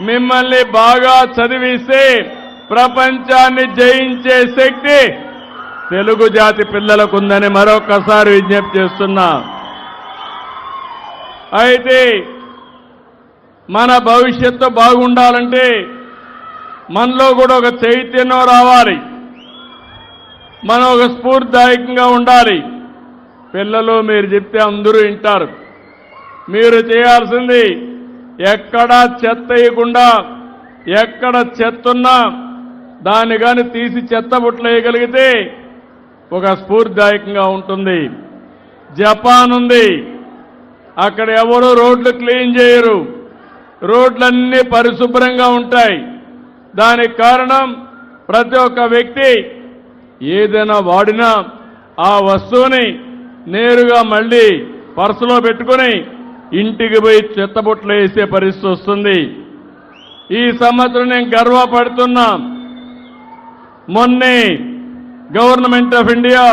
మిమ్మల్ని బాగా చదివిస్తే ప్రపంచాన్ని జయించే శక్తి తెలుగు జాతి పిల్లలకు ఉందని మరొకసారి విజ్ఞప్తి చేస్తున్నా. అయితే మన భవిష్యత్తు బాగుండాలంటే మనలో కూడా ఒక చైతన్యం రావాలి. మనం ఒక స్ఫూర్తిదాయకంగా ఉండాలి. పిల్లలు మీరు చెప్తే అందరూ వింటారు. మీరు చేయాల్సింది ఎక్కడ చెత్త వేయకుండా ఎక్కడ చెత్తున్నా దాన్ని కానీ తీసి చెత్త బుట్టలు వేయగలిగితే ఒక స్ఫూర్తిదాయకంగా ఉంటుంది. జపాన్ ఉంది. అక్కడ ఎవరు రోడ్లు క్లీన్ చేయరు. రోడ్లన్నీ పరిశుభ్రంగా ఉంటాయి. దానికి కారణం ప్రతి ఒక్క వ్యక్తి ఏదైనా వాడినా ఆ వస్తువుని నేరుగా మళ్ళీ పర్సులో పెట్టుకుని ఇంటికి పోయి చెత్తబుట్లు వేసే పరిస్థితి వస్తుంది. ఈ సంవత్సరం నేను గర్వపడుతున్నా. మొన్నే government of India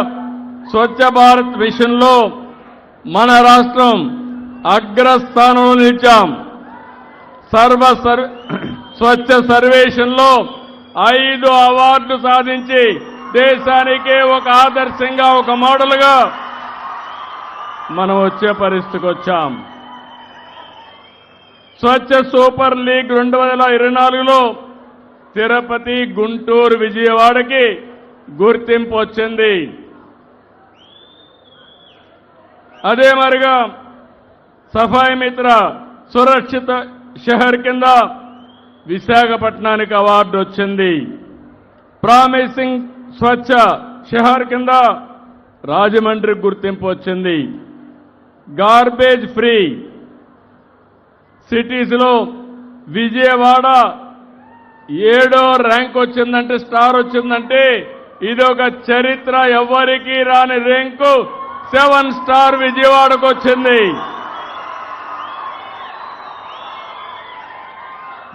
Swachh Bharat విషయంలో మన రాష్ట్రం అగ్రస్థానంలో నిలిచాం. సర్వ సర్ స్వచ్ఛ సర్వేషన్లో ఐదు అవార్డు సాధించి దేశానికే ఒక ఆదర్శంగా ఒక మోడల్గా మనం వచ్చే పరిస్థితికి వచ్చాం. స్వచ్ఛ సూపర్ లీగ్ రెండు వేల ఇరవై నాలుగులో తిరుపతి గుంటూరు విజయవాడకి గుర్తింపు వచ్చింది. అదే మరిగా సఫాయి మిత్ర సురక్షిత షహర్ కింద విశాఖపట్నానికి అవార్డు వచ్చింది. ప్రామిసింగ్ స్వచ్ఛ షహర్ కింద రాజమండ్రికి గుర్తింపు వచ్చింది. గార్బేజ్ ఫ్రీ సిటీస్లో విజయవాడ ఏడో ర్యాంక్ వచ్చిందంటే స్టార్ వచ్చిందంటే ఇది ఒక చరిత్ర ఎవ్వరికీ రాని ర్యాంకు సెవెన్ స్టార్ విజయవాడకు వచ్చింది.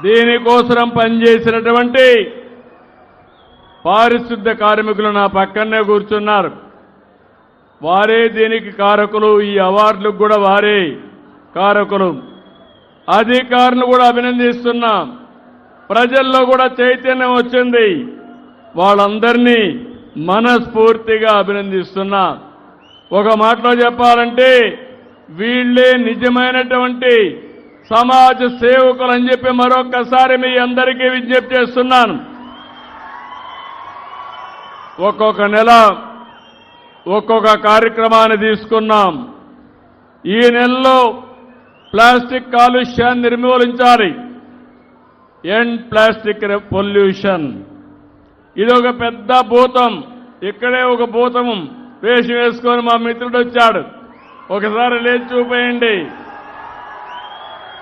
దీనికోసం పనిచేసినటువంటి పారిశుద్ధ కార్మికులు నా పక్కనే కూర్చున్నారు. వారే దీనికి కారకులు ఈ అవార్డులకు కూడా వారే కారకులు. అధికారులు కూడా అభినందిస్తున్నాం. ప్రజల్లో కూడా చైతన్యం వచ్చింది. వాళ్ళందరినీ మనస్ఫూర్తిగా అభినందిస్తున్నా. ఒక మాటలో చెప్పాలంటే వీళ్ళే నిజమైనటువంటి సమాజ సేవకులు అని చెప్పి మరొక్కసారి మీ అందరికీ విజ్ఞప్తి చేస్తున్నాను. ఒక్కొక్క నెల ఒక్కొక్క కార్యక్రమాన్ని తీసుకున్నాం. ఈ నెలలో ప్లాస్టిక్ కాలుష్యాన్ని నిర్మూలించాలి. ఎండ్ ప్లాస్టిక్ పొల్యూషన్ ఇది ఒక పెద్ద భూతం. ఇక్కడే ఒక భూతం వేషం వేసుకొని మా మిత్రుడు వచ్చాడు. ఒకసారి లేచి చూపేయండి.